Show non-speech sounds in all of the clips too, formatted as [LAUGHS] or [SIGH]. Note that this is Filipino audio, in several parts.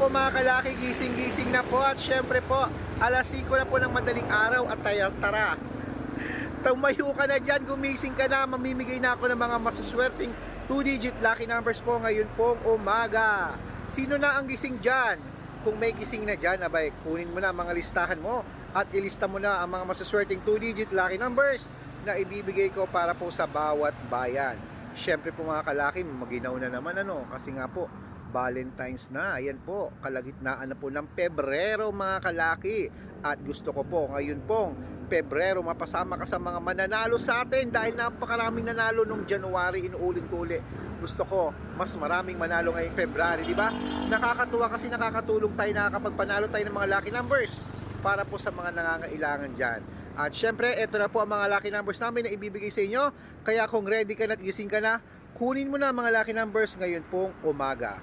po mga kalaki, gising-gising na po at syempre po, alas 5 na po ng madaling araw at tayo tara. [LAUGHS] Tumayo ka na dyan, gumising ka na, mamimigay na ako ng mga masuswerteng 2-digit lucky numbers po ngayon pong umaga. Sino na ang gising dyan? Kung may gising na dyan, abay, kunin mo na mga listahan mo at ilista mo na ang mga masuswerteng 2-digit lucky numbers na ibibigay ko para po sa bawat bayan. Syempre po mga kalaki, maginaw na naman ano, kasi nga po, Valentine's na. Ayan po, kalagitnaan na po ng Pebrero mga kalaki. At gusto ko po ngayon pong Pebrero mapasama ka sa mga mananalo sa atin dahil napakaraming nanalo nung January inuulit ko uli. Gusto ko mas maraming manalo ngayong February, di ba? Nakakatuwa kasi nakakatulong tayo nakakapagpanalo tayo ng mga lucky numbers para po sa mga nangangailangan dyan. At syempre, ito na po ang mga lucky numbers namin na ibibigay sa inyo. Kaya kung ready ka na at gising ka na, kunin mo na ang mga lucky numbers ngayon pong umaga.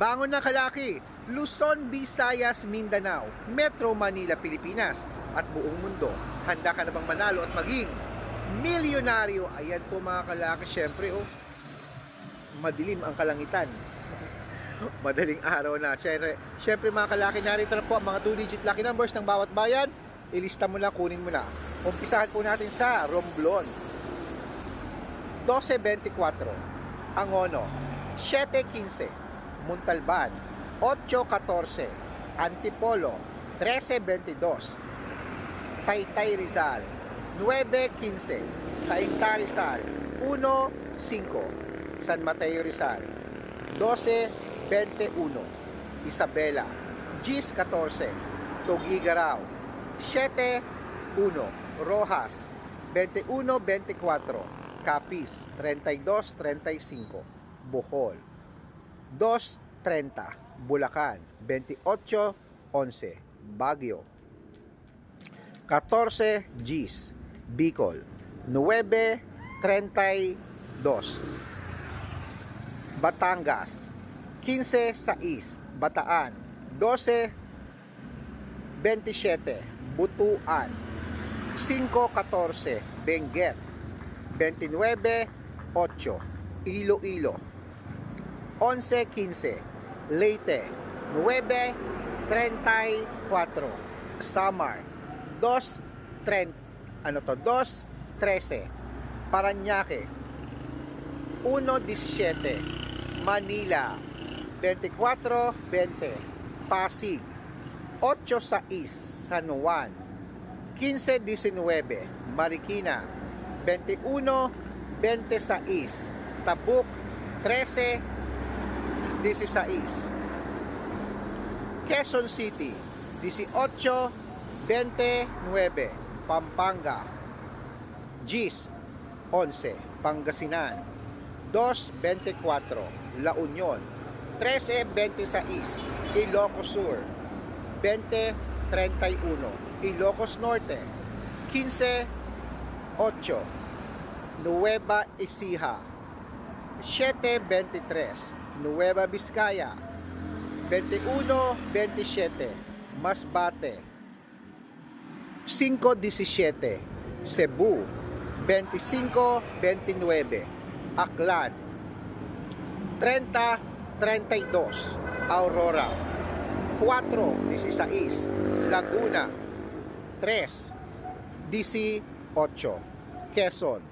Bangon na kalaki, Luzon, Visayas, Mindanao, Metro Manila, Pilipinas at buong mundo. Handa ka na bang manalo at maging milyonaryo? Ayan po mga kalaki, syempre oh, madilim ang kalangitan. [LAUGHS] Madaling araw na. Syempre, syempre mga kalaki, narito na po ang mga 2-digit lucky numbers ng bawat bayan. Ilista mo na, kunin mo na. Umpisahan po natin sa Romblon. 1224. Angono. 715. Montalban. 814. Antipolo. 1322. Taytay Rizal. 915. Cainta Rizal. 1-5. San Mateo Rizal. 12-21. Isabela. Gis 14. Tugigaraw. 7-1. Rojas. 21-24. Capiz. 32-35. Bohol. 2.30 Bulacan. 28.11 Baguio. 14 Gis Bicol. 9.32 Batangas. 15 Sais Bataan. 12.27 Butuan. 5.14 Benguet. 29.8 Iloilo 11.15 Leyte 9.34 Samar 2.30 ano to? 2.13 Paranaque 1.17 Manila 24.20 Pasig 8.6 San Juan 15.19 Marikina 21.26 Tabuk 13 16 Quezon City 18-29 Pampanga. Gis 11 Pangasinan. 2-24 La Union. 13-26 Ilocos Sur. 20-31 Ilocos Norte. 15-8 Nueva Ecija. 7-23 Nueva Vizcaya 21-27 Masbate. 5-17 Cebu 25-29 Aklan. 30-32 Aurora. 4-16 Laguna. 3-18 Quezon.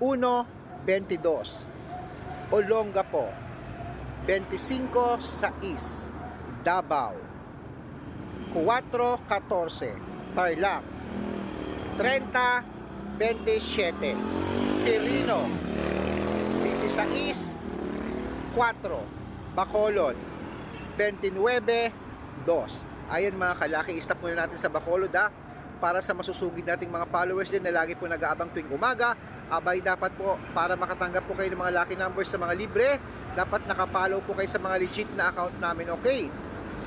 1-22 Olongapo 25 6 Davao. 4-14 Tarlac. 30 27 Quirino. 16 4 Bacolod. 29 2 Ayan mga kalaki, stop muna natin sa Bacolod ha? Para sa masusugid nating mga followers din na lagi po nag-aabang tuwing umaga abay dapat po para makatanggap po kayo ng mga lucky numbers sa mga libre dapat nakapollow po kayo sa mga legit na account namin okay?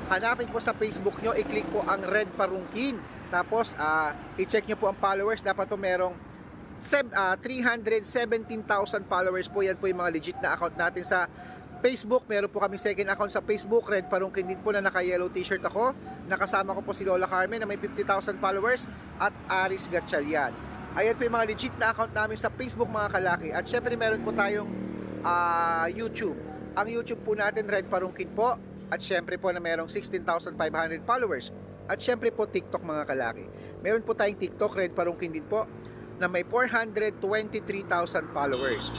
Hanapin po sa Facebook nyo i-click po ang red parungkin. Tapos ah, i-check nyo po ang followers. Dapat po merong seb- ah, 317,000 followers po. Yan po yung mga legit na account natin sa Facebook, meron po kami second account sa Facebook, Red Parungkin din po na naka-yellow t-shirt ako. Nakasama ko po si Lola Carmen na may 50,000 followers at Aris Gatchalian. Ayan po yung mga legit na account namin sa Facebook mga kalaki. At syempre meron po tayong ah, YouTube. Ang YouTube po natin, Red Parungkin po. At syempre po na merong 16,500 followers. At syempre po TikTok mga kalaki. Meron po tayong TikTok, Red Parungkin din po, na may 423,000 followers.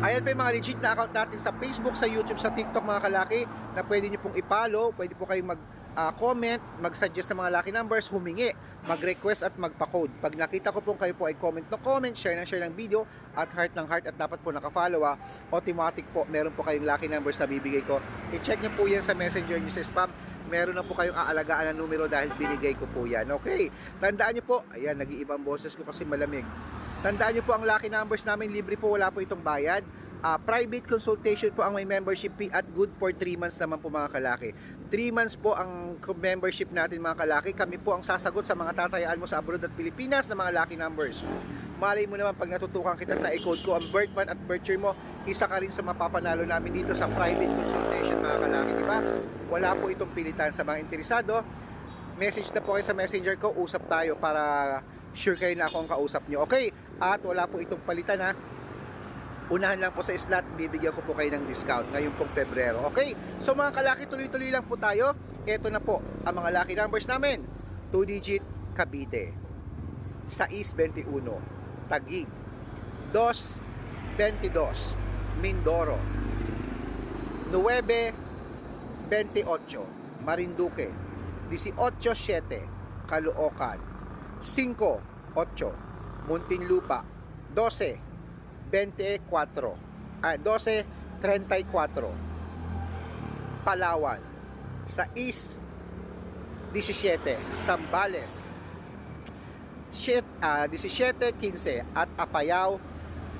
Ayan pa yung mga legit na account natin sa Facebook, sa YouTube, sa TikTok mga kalaki na pwede nyo pong i-follow, pwede po kayong mag ah, comment, mag-suggest ng mga lucky numbers, humingi, mag-request at magpa-code. Pag nakita ko po kayo po ay comment no comment, share ng share ng video at heart ng heart at dapat po nakafollow ah, automatic po meron po kayong lucky numbers na bibigay ko. I-check nyo po yan sa messenger nyo sa spam. Meron na po kayong aalagaan na numero dahil binigay ko po yan. Okay? Tandaan nyo po, ayan, nag-iibang boses ko kasi malamig. Tandaan nyo po ang lucky numbers namin, libre po, wala po itong bayad. Ah, private consultation po ang may membership fee at good for 3 months naman po mga kalaki. 3 months po ang membership natin mga kalaki. Kami po ang sasagot sa mga tatayaan mo sa abroad at Pilipinas na mga lucky numbers. Malay mo naman pag natutukan kita na i-code ko ang month at year mo, isa ka rin sa mapapanalo namin dito sa private consultation mga kalaki, di ba? Wala po itong pilitan sa mga interesado. Message na po kayo sa messenger ko, usap tayo para sure kayo na ako ang kausap nyo. Okay? At wala po itong palitan ha unahan lang po sa slot, bibigyan ko po kayo ng discount ngayong pong Pebrero. Okay? So mga kalaki, tuloy-tuloy lang po tayo. Ito na po ang mga lucky numbers namin. 2-digit Cavite. 621. Taguig. 2-22. Mindoro. 9-28. Marinduque. 18-7. Caloocan. 5-8. Muntinlupa. 12. 24 ah, 12 34 Palawan. Sa East 17 Sambales 7 ah, 17 15 at Apayao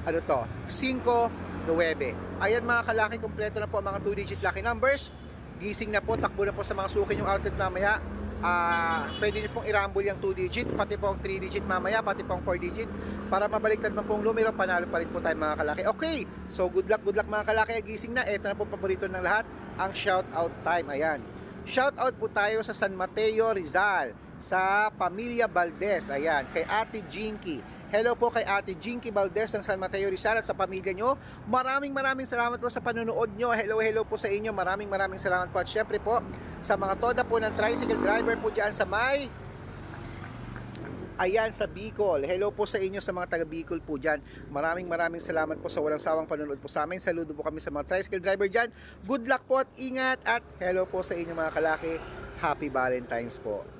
ano to? 5 9 ayan mga kalaki kompleto na po mga 2 digit lucky numbers. Gising na po takbo na po sa mga suki yung outlet mamaya ah pwede nyo pong i-rumble yung 2 digit pati po ang 3 digit mamaya pati po ang 4 digit para mabaliktad man pong numero panalo pa rin po tayo mga kalaki. Okay so good luck good luck mga kalaki. Gising na ito na po paborito ng lahat ang shout out time. Ayan. Shout out po tayo sa San Mateo Rizal sa Pamilya Valdez. Ayan kay Ate Jinky Hello po kay Ate Jinky Valdez ng San Mateo Rizal at sa pamilya nyo. Maraming maraming salamat po sa panonood nyo. Hello, hello po sa inyo. Maraming maraming salamat po. At syempre po, sa mga toda po ng tricycle driver po dyan sa may Ayan sa Bicol. Hello po sa inyo sa mga taga Bicol po dyan. Maraming maraming salamat po sa walang sawang panonood po sa amin. Saludo po kami sa mga tricycle driver dyan. Good luck po at ingat at hello po sa inyo mga kalaki. Happy Valentine's po.